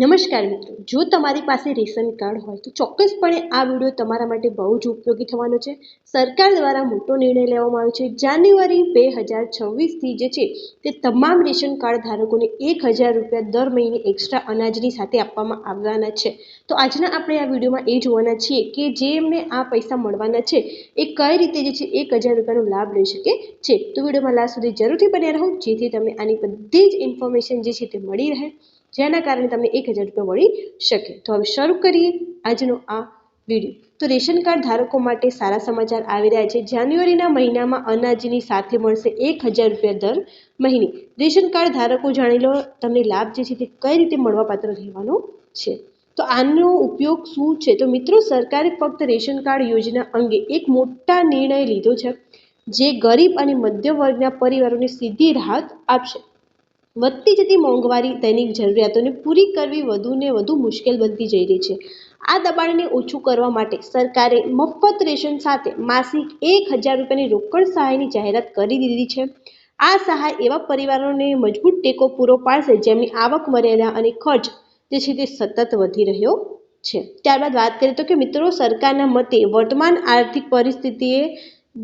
નમસ્કાર મિત્રો. જો તમારી પાસે રેશન કાર્ડ હોય તો ચોક્કસપણે આ વીડિયો તમારા માટે બહુ જ ઉપયોગી થવાનો છે. સરકાર દ્વારા મોટો નિર્ણય લેવામાં આવ્યો છે. જાન્યુઆરી બે હજાર છવ્વીસથી જે છે તે તમામ રેશન કાર્ડ ધારકોને એક હજાર રૂપિયા દર મહિને એક્સ્ટ્રા અનાજની સાથે આપવામાં આવવાના છે. તો આજના આપણે આ વિડીયોમાં એ જોવાના છીએ કે જે એમને આ પૈસા મળવાના છે, એ કઈ રીતે જે છે એક હજાર રૂપિયાનો લાભ લઈ શકે છે. તો વિડીયોમાં લાસ્ટ સુધી જરૂરથી બન્યા રહો, જેથી તમને આની બધી જ ઇન્ફોર્મેશન જે છે તે મળી રહે. જેના કારણે તમને એક હજાર રૂપિયા મળી શકે. તો હવે શરૂ કરીએ આજનો આ વીડિયો. તો રેશન કાર્ડ ધારકો માટે સારા સમાચાર આવી રહ્યા છે. જાન્યુઆરીના મહિનામાં અનાજની સાથે મળશે એક હજાર રૂપિયા દર મહિને. રેશન કાર્ડ ધારકો જાણી લો, તમને લાભ જે છે તે કઈ રીતે મળવાપાત્ર રહેવાનો છે? તો આનો ઉપયોગ શું છે? તો મિત્રો, સરકારે ફક્ત રેશન કાર્ડ યોજના અંગે એક મોટા નિર્ણય લીધો છે, જે ગરીબ અને મધ્યમ વર્ગના પરિવારોને સીધી રાહત આપશે. વધતી જતી મોંઘવારી, દૈનિક જરૂરિયાતોને પૂરી કરવી વધુને વધુ મુશ્કેલ બનતી જઈ રહી છે. આ દબાણને ઓછું કરવા માટે સરકારે મફત રેશન સાથે માસિક એક હજાર રૂપિયાની રોકડ સહાયની જાહેરાત કરી દીધી છે. આ સહાય એવા પરિવારોને મજબૂત ટેકો પૂરો પાડશે જેમની આવક, મર્યાદા અને ખર્ચ જે છે તે સતત વધી રહ્યો છે. ત્યારબાદ વાત કરીએ તો કે મિત્રો, સરકારના મતે વર્તમાન આર્થિક પરિસ્થિતિએ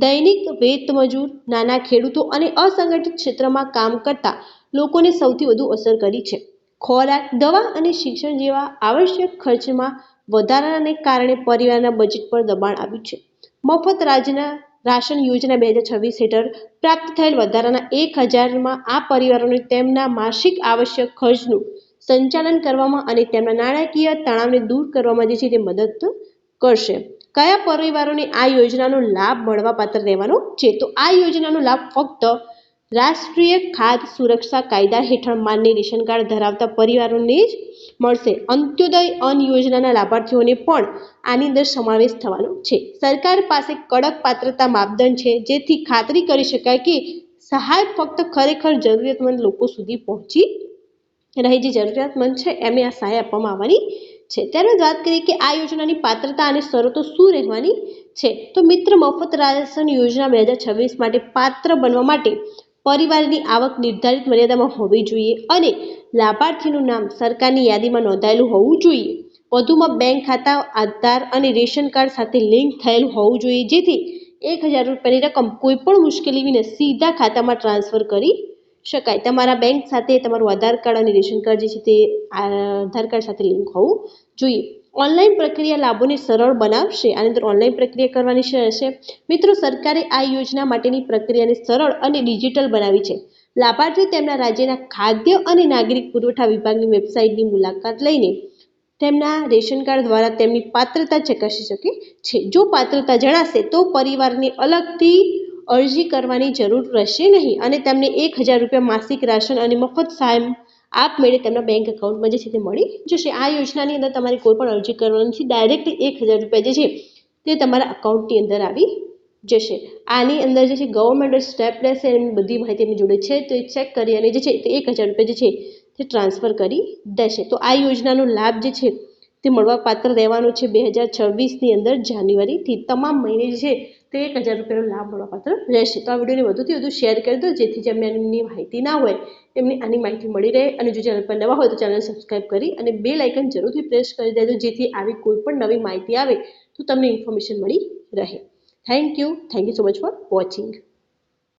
દૈનિક વેતમજૂર, નાના ખેડૂતો અને અસંગઠિત ક્ષેત્રમાં કામ કરતા લોકોને સૌથી વધુ અસર કરી છે. ખોરાક, દવા અને શિક્ષણ જેવા આવશ્યક ખર્ચમાં વધારાને કારણે પરિવારના બજેટ પર દબાણ આવ્યું છે. મફત રાજ્યના રાશન યોજના બે હજાર છવ્વીસ હેઠળ પ્રાપ્ત થયેલ વધારાના એક હજારમાં આ પરિવારોને તેમના માસિક આવશ્યક ખર્ચનું સંચાલન કરવામાં અને તેમના નાણાકીય તણાવને દૂર કરવામાં જે છે તે મદદ કરશે. કયા પરિવારોને આ યોજનાનો લાભ મળવાપાત્ર રહેવાનો છે? તો આ યોજનાનો લાભ ફક્ત રાષ્ટ્રીય ખાદ્ય સુરક્ષા કાયદા હેઠળ માન્ય રેશન કાર્ડ ધરાવતા પરિવારોને જ મળશે. અંત્યોદય અન્ન યોજનાના લાભાર્થીઓને પણ આની અંદર સમાવેશ થવાનો છે. સરકાર પાસે કડક પાત્રતા માપદંડ છે, જેથી ખાતરી કરી શકાય કે સહાય ફક્ત ખરેખર જરૂરિયાતમંદ લોકો સુધી પહોંચી રહી, જે જરૂરિયાતમંદ છે એમને આ સહાય આપવામાં આવવાની છે. ત્યારબાદ વાત કરીએ કે આ યોજનાની પાત્રતા અને શરતો શું રહેવાની છે? તો મિત્ર મફત રાશન યોજના બે હજાર છવ્વીસ માટે પાત્ર બનવા માટે પરિવારની આવક નિર્ધારિત મર્યાદામાં હોવી જોઈએ અને લાભાર્થીનું નામ સરકારની યાદીમાં નોંધાયેલું હોવું જોઈએ. વધુમાં બેંક ખાતા, આધાર અને રેશન કાર્ડ સાથે લિંક થયેલું હોવું જોઈએ. જેથી એક હજાર રૂપિયાની રકમ કોઈપણ મુશ્કેલી વિના સીધા ખાતામાં ટ્રાન્સફર કરી શકાય. તમારા બેંક સાથે તમારું આધાર કાર્ડ અને રેશન કાર્ડ જે છે તે આધાર કાર્ડ સાથે લિંક હોવું જોઈએ. ઓનલાઈન પ્રક્રિયા લાભોને સરળ બનાવશે આની અંદર ઓનલાઈન પ્રક્રિયા કરવાની રહેશે મિત્રો, સરકારે આ યોજના માટેની પ્રક્રિયાને સરળ અને ડિજિટલ બનાવી છે. લાભાર્થીઓ તેમના રાજ્યના ખાદ્ય અને નાગરિક પુરવઠા વિભાગની વેબસાઇટની મુલાકાત લઈને તેમના રેશન કાર્ડ દ્વારા તેમની પાત્રતા ચકાસી શકે છે. જો પાત્રતા જણાશે, તો પરિવારને અલગથી અરજી કરવાની જરૂર રહેશે નહીં અને તેમને એક હજાર રૂપિયા માસિક રાશન અને મફત સહાય આપમેળે તેમના બેંક એકાઉન્ટમાં જે છે તે મળી જશે. આ યોજનાની અંદર તમારે કોઈ પણ અરજી કરવાની નથી. ડાયરેક્ટ એક હજાર રૂપિયા જે છે તે તમારા અકાઉન્ટની અંદર આવી જશે. આની અંદર જે છે ગવર્મેન્ટ સ્ટેપ લેશે એની બધી માહિતી એમની જોડે છે. તો એ ચેક કરી અને જે છે તે એક હજાર રૂપિયા જે છે તે ટ્રાન્સફર કરી દેશે. તો આ યોજનાનો લાભ જે છે તે મળવાપાત્ર રહેવાનું છે બે હજાર છવ્વીસની અંદર જાન્યુઆરીથી. તમામ મહિને જે છે તે એક હજાર રૂપિયાનો લાભ મળવાપાત્ર રહેશે. તો આ વિડીયોને વધુથી વધુ શેર કરી દો, જેથી જેમને એમની માહિતી ના હોય, એમને આની માહિતી મળી રહે. અને જો ચેનલ પર નવા હોય તો ચેનલ સબસ્ક્રાઈબ કરી અને બે લાઇકન જરૂરથી પ્રેસ કરી દેજો, જેથી આવી કોઈ પણ નવી માહિતી આવે તો તમને ઇન્ફોર્મેશન મળી રહે. Thank you. Thank you so much for watching.